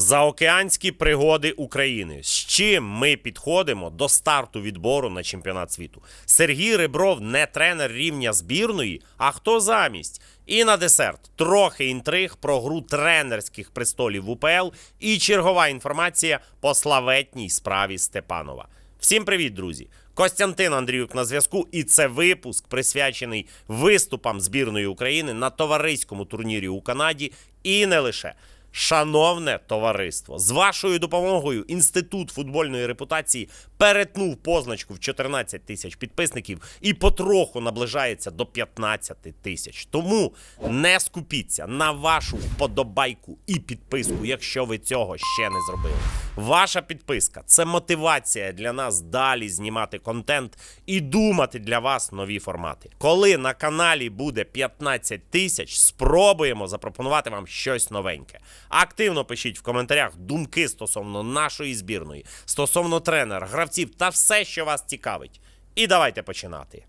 Заокеанські пригоди України. З чим ми підходимо до старту відбору на чемпіонат світу? Сергій Ребров не тренер рівня збірної, а хто замість? І на десерт трохи інтриг про гру тренерських престолів в УПЛ і чергова інформація по славетній справі Степанова. Всім привіт, друзі! Костянтин Андріюк на зв'язку, і це випуск присвячений виступам збірної України на товариському турнірі у Канаді і не лише. Шановне товариство, з вашою допомогою інститут футбольної репутації перетнув позначку в 14 тисяч підписників і потроху наближається до 15 тисяч. Тому не скупіться на вашу вподобайку і підписку, якщо ви цього ще не зробили. Ваша підписка це мотивація для нас далі знімати контент і думати для вас нові формати. Коли на каналі буде 15 тисяч, спробуємо запропонувати вам щось новеньке. Активно пишіть в коментарях думки стосовно нашої збірної, стосовно тренера, гравців та все, що вас цікавить. І давайте починати.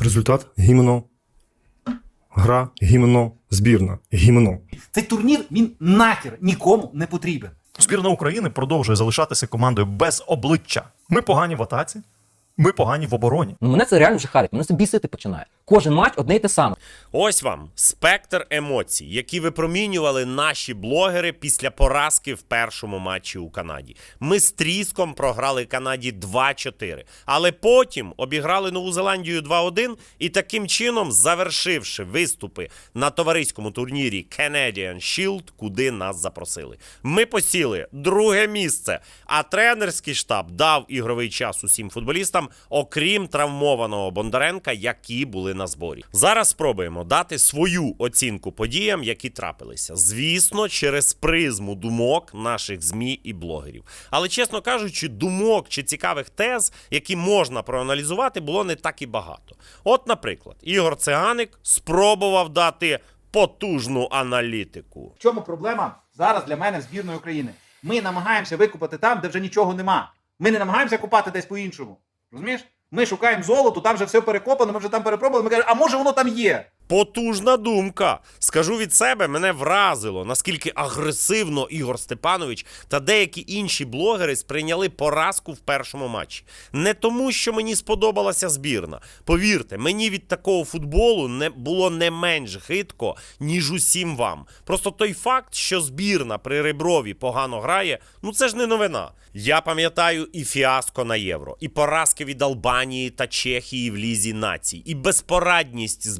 Результат гімно. Гра гімно. Збірна гімно. Цей турнір він нахер нікому не потрібен. Збірна України продовжує залишатися командою без обличчя. Ми погані в атаці, ми погані в обороні. Ну мене це реально вже харить, мене це бісити починає. Кожен матч одне й те саме. Ось вам спектр емоцій, які випромінювали наші блогери після поразки в першому матчі у Канаді. Ми з тріском програли Канаді 2-4, але потім обіграли Нову Зеландію 2-1 і таким чином, завершивши виступи на товариському турнірі Canadian Shield, куди нас запросили. Ми посіли друге місце, а тренерський штаб дав ігровий час усім футболістам, окрім травмованого Бондаренка, які були на зборі. Зараз спробуємо дати свою оцінку подіям, які трапилися. Звісно, через призму думок наших змі і блогерів. Але чесно кажучи, думок чи цікавих тез, які можна проаналізувати, було не так і багато. От, наприклад, Ігор Циганик спробував дати потужну аналітику. В чому проблема зараз для мене збірної України? Ми намагаємося викупати там, де вже нічого нема. Ми не намагаємося купати десь по-іншому. Розумієш? Ми шукаємо золото, там вже все перекопано, ми вже там перепробували. Ми кажемо, а може воно там є? Потужна думка. Скажу від себе, мене вразило, наскільки агресивно Ігор Степанович та деякі інші блогери сприйняли поразку в першому матчі. Не тому, що мені сподобалася збірна. Повірте, мені від такого футболу не було не менш гидко, ніж усім вам. Просто той факт, що збірна при Реброві погано грає, ну це ж не новина. Я пам'ятаю і фіаско на євро, і поразки від Албанії та Чехії в лізі націй, і безпорадність з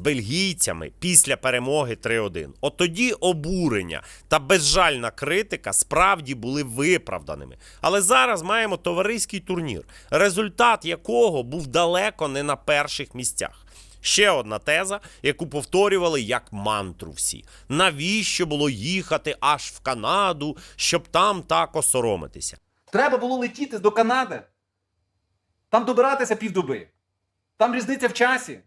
бельгійцями після перемоги 3-1. От тоді обурення та безжальна критика справді були виправданими. Але зараз маємо товариський турнір, результат якого був далеко не на перших місцях. Ще одна теза, яку повторювали як мантру всі. Навіщо було їхати аж в Канаду, щоб там так осоромитися? Треба було летіти до Канади. Там добиратися півдоби. Там різниця в часі.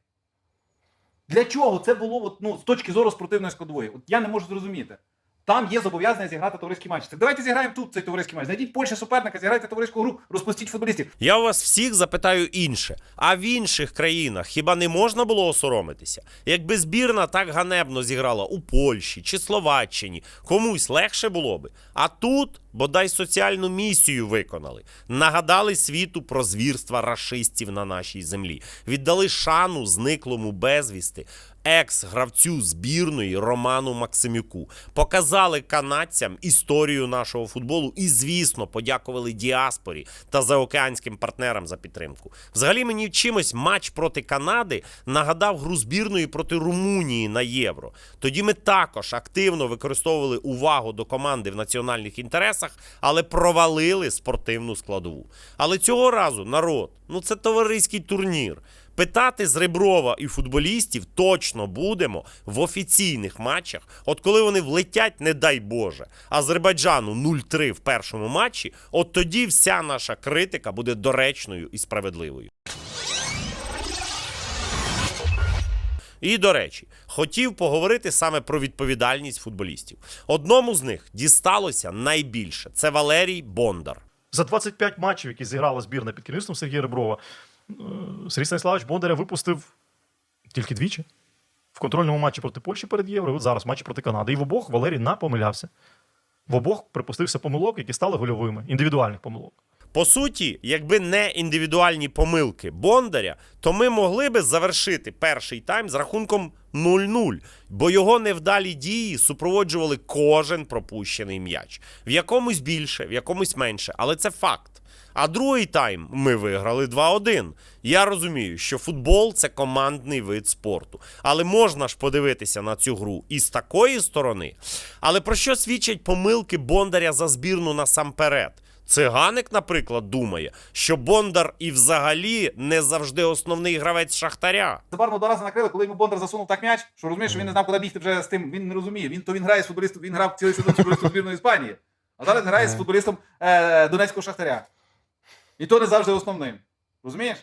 Для чого це було от, ну, з точки зору спортивної складової? От я не можу зрозуміти. Там є зобов'язання зіграти товариський матч. Так давайте зіграємо тут цей товариський матч. Знайдіть Польща суперника, зіграйте товариську гру, розпустіть футболістів. Я у вас всіх запитаю інше. А в інших країнах хіба не можна було осоромитися? Якби збірна так ганебно зіграла у Польщі чи Словаччині, комусь легше було би. А тут бодай соціальну місію виконали. Нагадали світу про звірства рашистів на нашій землі, віддали шану зниклому безвісти. Екс-гравцю збірної Роману Максимюку показали канадцям історію нашого футболу і, звісно, подякували діаспорі та заокеанським партнерам за підтримку. Взагалі мені чимось матч проти Канади нагадав гру збірної проти Румунії на євро. Тоді ми також активно використовували увагу до команди в національних інтересах, але провалили спортивну складову. Але цього разу народ, ну це товариський турнір. Питати з Реброва і футболістів точно будемо в офіційних матчах. От коли вони влетять, не дай Боже, Азербайджану 0-3 в першому матчі, от тоді вся наша критика буде доречною і справедливою. І до речі, хотів поговорити саме про відповідальність футболістів. Одному з них дісталося найбільше це Валерій Бондар. За 25 матчів, які зіграла збірна під керівництвом Сергія Реброва, е, Сергій Станіславович Бондаря випустив тільки двічі. в контрольному матчі проти Польщі перед Євро, от зараз матчі проти Канади. І в обох Валерій напомилявся. В обох припустився помилок, які стали гольовими, індивідуальних помилок. По суті, якби не індивідуальні помилки Бондаря, то ми могли би завершити перший тайм з рахунком 0-0, бо його невдалі дії супроводжували кожен пропущений м'яч. В якомусь більше, в якомусь менше, але це факт. А другий тайм ми виграли 2-1. Я розумію, що футбол це командний вид спорту. Але можна ж подивитися на цю гру і з такої сторони. Але про що свідчать помилки Бондаря за збірну насамперед? Циганик, наприклад, думає, що Бондар і взагалі не завжди основний гравець Шахтаря. Забарно два рази накрили, коли йому Бондар засунув так м'яч, що розумієш, що він не знав, куди бігти вже з тим. Він не розуміє. Він то він грає з футболістом, він грав цілий сезон футболістом збірної Іспанії. А зараз грає з футболістом е, Донецького Шахтаря. І то не завжди основним. Розумієш?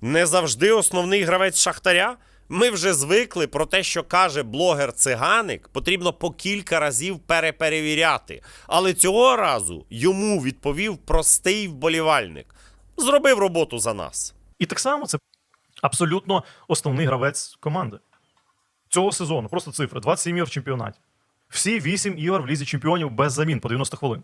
Не завжди основний гравець Шахтаря. Ми вже звикли про те, що каже блогер циганик, потрібно по кілька разів переперевіряти. Але цього разу йому відповів простий вболівальник. Зробив роботу за нас. І так само це абсолютно основний гравець команди. Цього сезону, просто цифри: 27 ігор в чемпіонаті. Всі 8 ігор в лізі чемпіонів без замін по 90 хвилин.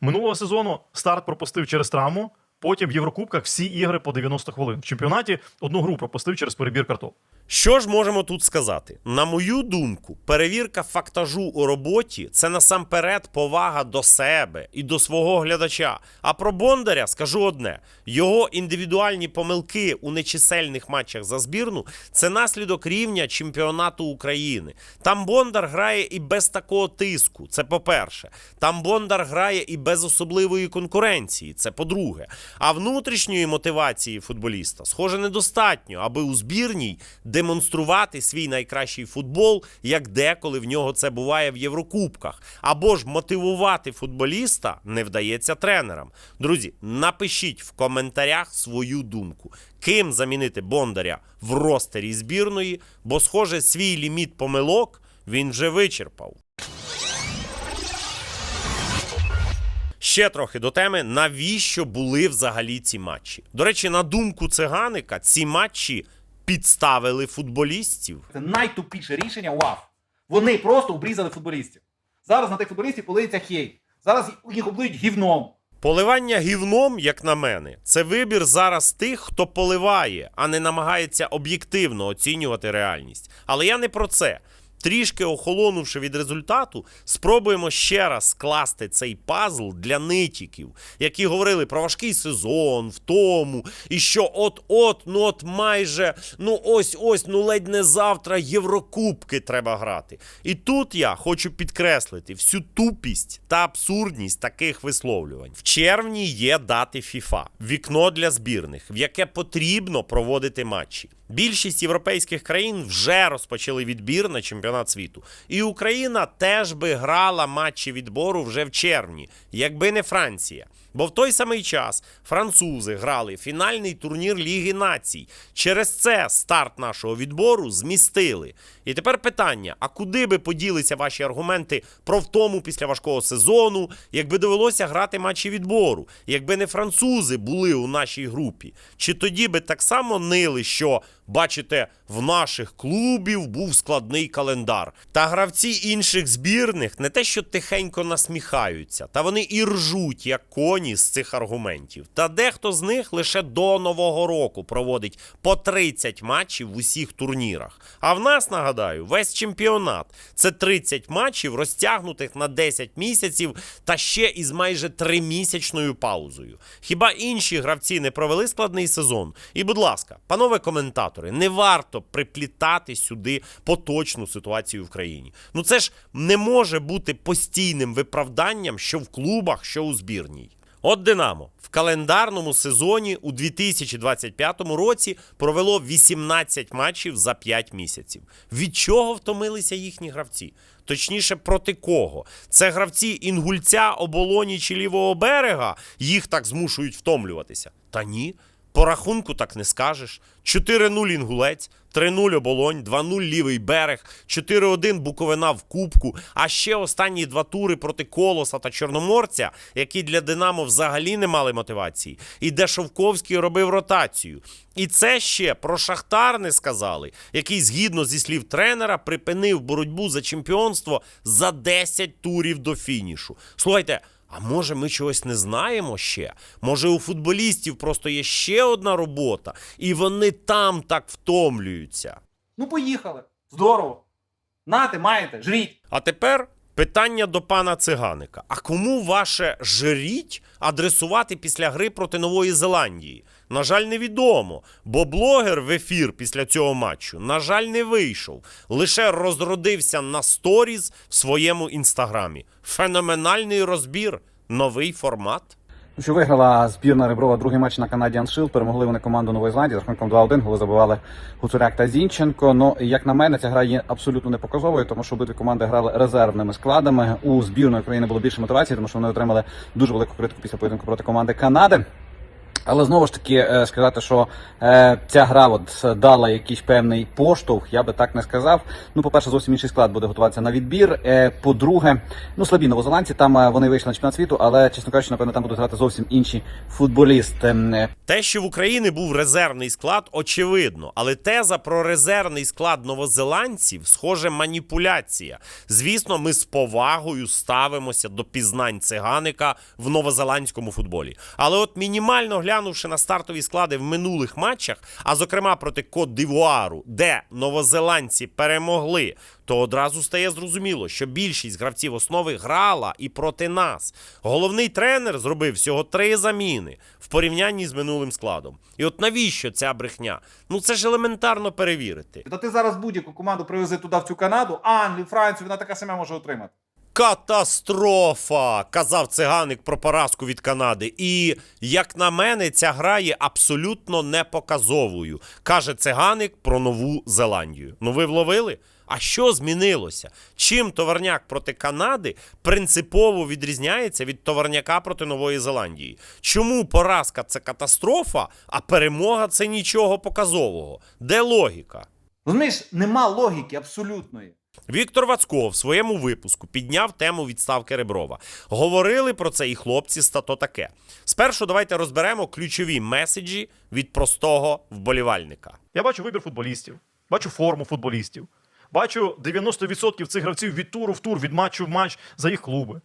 Минулого сезону старт пропустив через травму, потім в Єврокубках всі ігри по 90 хвилин. В чемпіонаті одну гру пропустив через перебір карток. Що ж можемо тут сказати? На мою думку, перевірка фактажу у роботі це насамперед повага до себе і до свого глядача. А про Бондаря скажу одне: його індивідуальні помилки у нечисельних матчах за збірну це наслідок рівня чемпіонату України. Там Бондар грає і без такого тиску. Це по-перше. Там Бондар грає і без особливої конкуренції. Це по-друге. А внутрішньої мотивації футболіста, схоже, недостатньо, аби у збірній демонструвати свій найкращий футбол, як деколи в нього це буває в Єврокубках. Або ж мотивувати футболіста не вдається тренерам. Друзі, напишіть в коментарях свою думку, ким замінити Бондаря в ростері збірної, бо, схоже, свій ліміт помилок він вже вичерпав. Ще трохи до теми, навіщо були взагалі ці матчі. До речі, на думку циганика, ці матчі підставили футболістів. Це найтупіше рішення УАФ. Вони просто обрізали футболістів. Зараз на тих футболістів полиється хейт. Зараз їх облиють гівном. Поливання гівном, як на мене, це вибір зараз тих, хто поливає, а не намагається об'єктивно оцінювати реальність. Але я не про це. Трішки охолонувши від результату, спробуємо ще раз скласти цей пазл для нитіків, які говорили про важкий сезон, втому, і що от-от, ну от майже, ну ось ось, ну ледь не завтра Єврокубки треба грати. І тут я хочу підкреслити всю тупість та абсурдність таких висловлювань. В червні є дати FIFA, вікно для збірних, в яке потрібно проводити матчі. Більшість європейських країн вже розпочали відбір на чемпіонат світу. І Україна теж би грала матчі відбору вже в червні, якби не Франція. Бо в той самий час французи грали фінальний турнір Ліги Націй. Через це старт нашого відбору змістили. І тепер питання: а куди би поділися ваші аргументи про втому після важкого сезону, якби довелося грати матчі відбору, якби не французи були у нашій групі? Чи тоді би так само нили, що бачите, в наших клубів був складний календар? Та гравці інших збірних не те, що тихенько насміхаються, та вони і ржуть, як коні з цих аргументів. Та дехто з них лише до нового року проводить по 30 матчів в усіх турнірах. А в нас нагадаю, весь чемпіонат це 30 матчів, розтягнутих на 10 місяців, та ще із майже тримісячною паузою. Хіба інші гравці не провели складний сезон? І, будь ласка, панове коментатори, не варто приплітати сюди поточну ситуацію в країні. Ну це ж не може бути постійним виправданням, що в клубах, що у збірній. От Динамо в календарному сезоні у 2025 році провело 18 матчів за 5 місяців. Від чого втомилися їхні гравці? Точніше, проти кого? Це гравці інгульця, оболоні чи лівого берега їх так змушують втомлюватися? Та ні. По рахунку так не скажеш. 4-0 інгулець, 3-0 оболонь, 2-0 лівий берег, 4-1 Буковина в Кубку. А ще останні два тури проти Колоса та Чорноморця, які для Динамо взагалі не мали мотивації. І де Шовковський робив ротацію. І це ще про Шахтар не сказали, який, згідно зі слів тренера, припинив боротьбу за чемпіонство за 10 турів до фінішу. Слухайте. А може, ми чогось не знаємо ще? Може, у футболістів просто є ще одна робота, і вони там так втомлюються. Ну, поїхали. Здорово. Нате, маєте, жріть. А тепер питання до пана циганика: а кому ваше жріть адресувати після гри проти Нової Зеландії? На жаль, невідомо, бо блогер в ефір після цього матчу, на жаль, не вийшов. Лише розродився на сторіз в своєму інстаграмі. Феноменальний розбір, новий формат. Що виграла збірна Реброва другий матч на Canadian Shield. Перемогли вони команду Нової Зеландії з рахунком 2-1. Голи забивали Гуцуляк та Зінченко. Ну як на мене, ця гра є абсолютно не показовою, тому що обидві команди грали резервними складами. У збірної України було більше мотивації, тому що вони отримали дуже велику критику після поєдинку проти команди Канади. Але знову ж таки е, сказати, що е, ця гра от е, дала якийсь певний поштовх, я би так не сказав. Ну, по-перше, зовсім інший склад буде готуватися на відбір. По-друге, ну слабі новозеландці, там вони вийшли на чемпіонат світу, але чесно кажучи, напевно, там будуть грати зовсім інші футболісти. Те, що в Україні був резервний склад, очевидно, але теза про резервний склад новозеландців, схоже, маніпуляція. Звісно, ми з повагою ставимося до пізнань циганика в новозеландському футболі. Але от мінімально глянувши на стартові склади в минулих матчах, а зокрема проти Кот Дивуару, де новозеландці перемогли, то одразу стає зрозуміло, що більшість гравців основи грала і проти нас. Головний тренер зробив всього три заміни в порівнянні з минулим складом. І от навіщо ця брехня? Ну це ж елементарно перевірити. Та ти зараз будь-яку команду привези туди в цю Канаду, Англію, Францію, вона така сама може отримати. Катастрофа! казав циганик про поразку від Канади. І, як на мене, ця гра є абсолютно непоказовою. каже циганик про Нову Зеландію. Ну ви вловили? А що змінилося? Чим товарняк проти Канади принципово відрізняється від товарняка проти Нової Зеландії? Чому поразка це катастрофа, а перемога це нічого показового? Де логіка? Розумієш, нема логіки абсолютної. Віктор Вацько в своєму випуску підняв тему відставки Реброва. Говорили про це і хлопці з «Тато таке. Спершу давайте розберемо ключові меседжі від простого вболівальника. Я бачу вибір футболістів, бачу форму футболістів, бачу 90% цих гравців від туру в тур, від матчу в матч за їх клуби.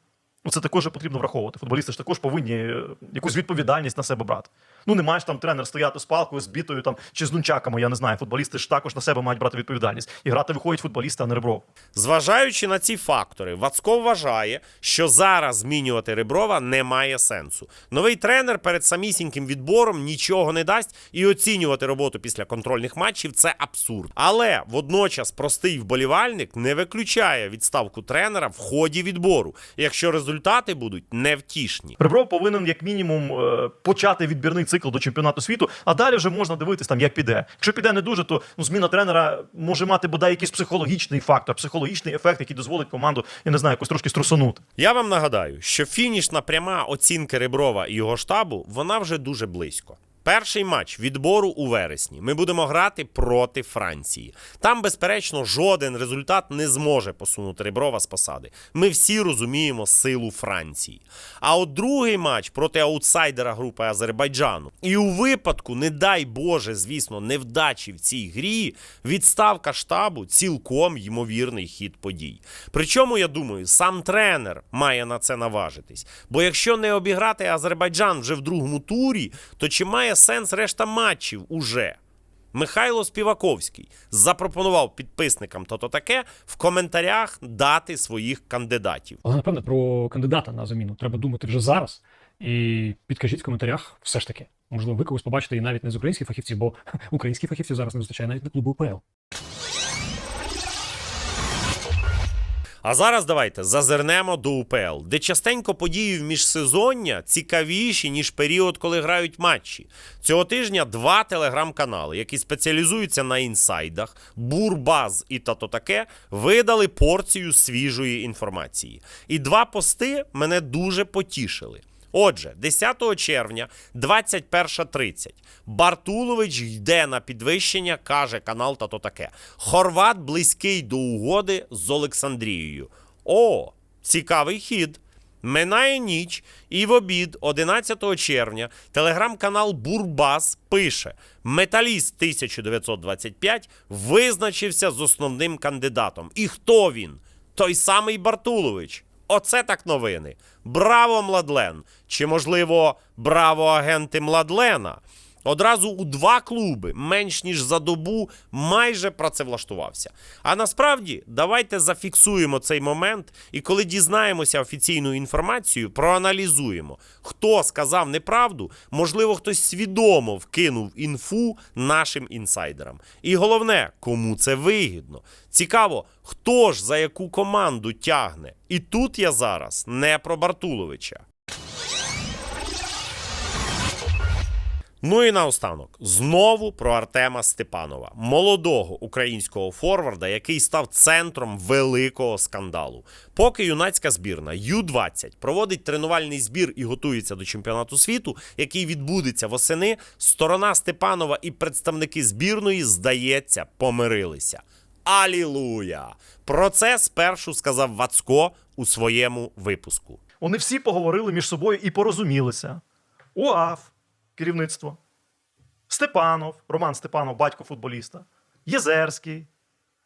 Це також потрібно враховувати. Футболісти ж також повинні е, якусь відповідальність на себе брати. Ну, не маєш там тренер стояти з палкою, з бітою там, чи з нунчаками, я не знаю. Футболісти ж також на себе мають брати відповідальність. І грати виходять футболісти, а не Ребров. Зважаючи на ці фактори, Вацко вважає, що зараз змінювати Реброва немає сенсу. Новий тренер перед самісіньким відбором нічого не дасть, і оцінювати роботу після контрольних матчів це абсурд. Але водночас простий вболівальник не виключає відставку тренера в ході відбору, якщо результати будуть невтішні. Ребров повинен як мінімум е, почати відбірний цикл до чемпіонату світу, а далі вже можна дивитись там, як піде. Якщо піде не дуже, то ну, зміна тренера може мати бодай якийсь психологічний фактор, психологічний ефект, який дозволить команду, я не знаю, якось трошки струсонути. Я вам нагадаю, що фінішна пряма оцінки Реброва і його штабу вона вже дуже близько. Перший матч відбору у вересні. Ми будемо грати проти Франції. Там, безперечно, жоден результат не зможе посунути Реброва з посади. Ми всі розуміємо силу Франції. А от другий матч проти аутсайдера групи Азербайджану. І у випадку, не дай Боже, звісно, невдачі в цій грі, відставка штабу цілком ймовірний хід подій. Причому, я думаю, сам тренер має на це наважитись. Бо якщо не обіграти Азербайджан вже в другому турі, то чи має сенс решта матчів уже? Михайло Співаковський запропонував підписникам то таке в коментарях дати своїх кандидатів. Але напевне про кандидата на заміну треба думати вже зараз. І підкажіть в коментарях все ж таки. Можливо, ви когось побачите і навіть не з українських фахівців, бо українських фахівців зараз не вистачає навіть на клубу УПЛ. А зараз давайте зазирнемо до УПЛ, де частенько події в міжсезоння цікавіші, ніж період, коли грають матчі. Цього тижня два телеграм-канали, які спеціалізуються на інсайдах, Бурбаз і тато таке, видали порцію свіжої інформації. І два пости мене дуже потішили. Отже, 10 червня, 21.30. Бартулович йде на підвищення, каже канал та то таке. Хорват близький до угоди з Олександрією. О, цікавий хід. Минає ніч, і в обід, 11 червня, телеграм-канал Бурбас пише: Металіст 1925 визначився з основним кандидатом. І хто він? Той самий Бартулович. Оце так новини. Браво, Младлен! Чи, можливо, браво, агенти Младлена? Одразу у два клуби, менш ніж за добу, майже працевлаштувався. А насправді, давайте зафіксуємо цей момент, і коли дізнаємося офіційну інформацію, проаналізуємо, хто сказав неправду, можливо, хтось свідомо вкинув інфу нашим інсайдерам. І головне, кому це вигідно. Цікаво, хто ж за яку команду тягне. І тут я зараз не про Бартуловича. Ну і наостанок знову про Артема Степанова, молодого українського форварда, який став центром великого скандалу. Поки юнацька збірна Ю-20 проводить тренувальний збір і готується до чемпіонату світу, який відбудеться восени, сторона Степанова і представники збірної, здається, помирилися. Алілуя! Про це спершу сказав Вацко у своєму випуску. Вони всі поговорили між собою і порозумілися. УАФ, керівництво, Степанов, Роман Степанов, батько футболіста, Єзерський.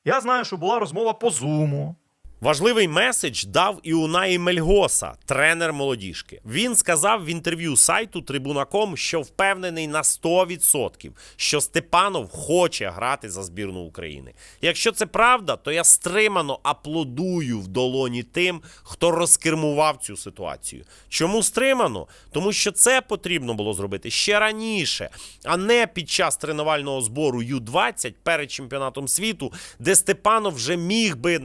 Я знаю, що була розмова по зуму. Важливий меседж дав і Унаї Мельгоса, тренер молодіжки. Він сказав в інтерв'ю сайту Трибуна.ком, що впевнений на 100%, що Степанов хоче грати за збірну України. Якщо це правда, то я стримано аплодую в долоні тим, хто розкермував цю ситуацію. Чому стримано? Тому що це потрібно було зробити ще раніше, а не під час тренувального збору Ю-20 перед чемпіонатом світу, де Степанов вже міг би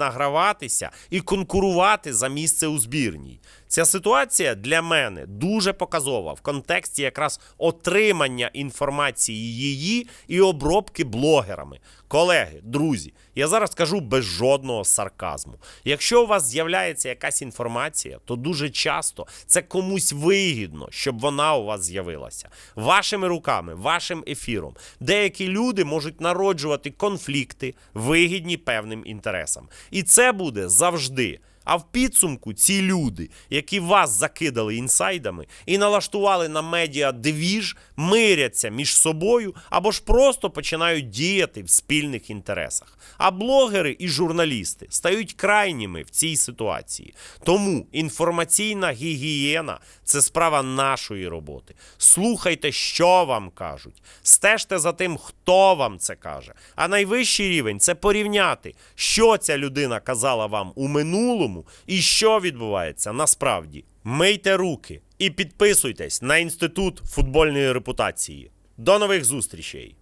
награватися і конкурувати за місце у збірній. Ця ситуація для мене дуже показова в контексті якраз отримання інформації її і обробки блогерами. Колеги, друзі, я зараз кажу без жодного сарказму. Якщо у вас з'являється якась інформація, то дуже часто це комусь вигідно, щоб вона у вас з'явилася. Вашими руками, вашим ефіром. Деякі люди можуть народжувати конфлікти, вигідні певним інтересам. І це буде завжди. А в підсумку ці люди, які вас закидали інсайдами і налаштували на медіа двіж, миряться між собою або ж просто починають діяти в спільних інтересах. А блогери і журналісти стають крайніми в цій ситуації. Тому інформаційна гігієна це справа нашої роботи. Слухайте, що вам кажуть, стежте за тим, хто вам це каже. А найвищий рівень це порівняти, що ця людина казала вам у минулому і що відбувається насправді. Мийте руки і підписуйтесь на інститут футбольної репутації. До нових зустрічей!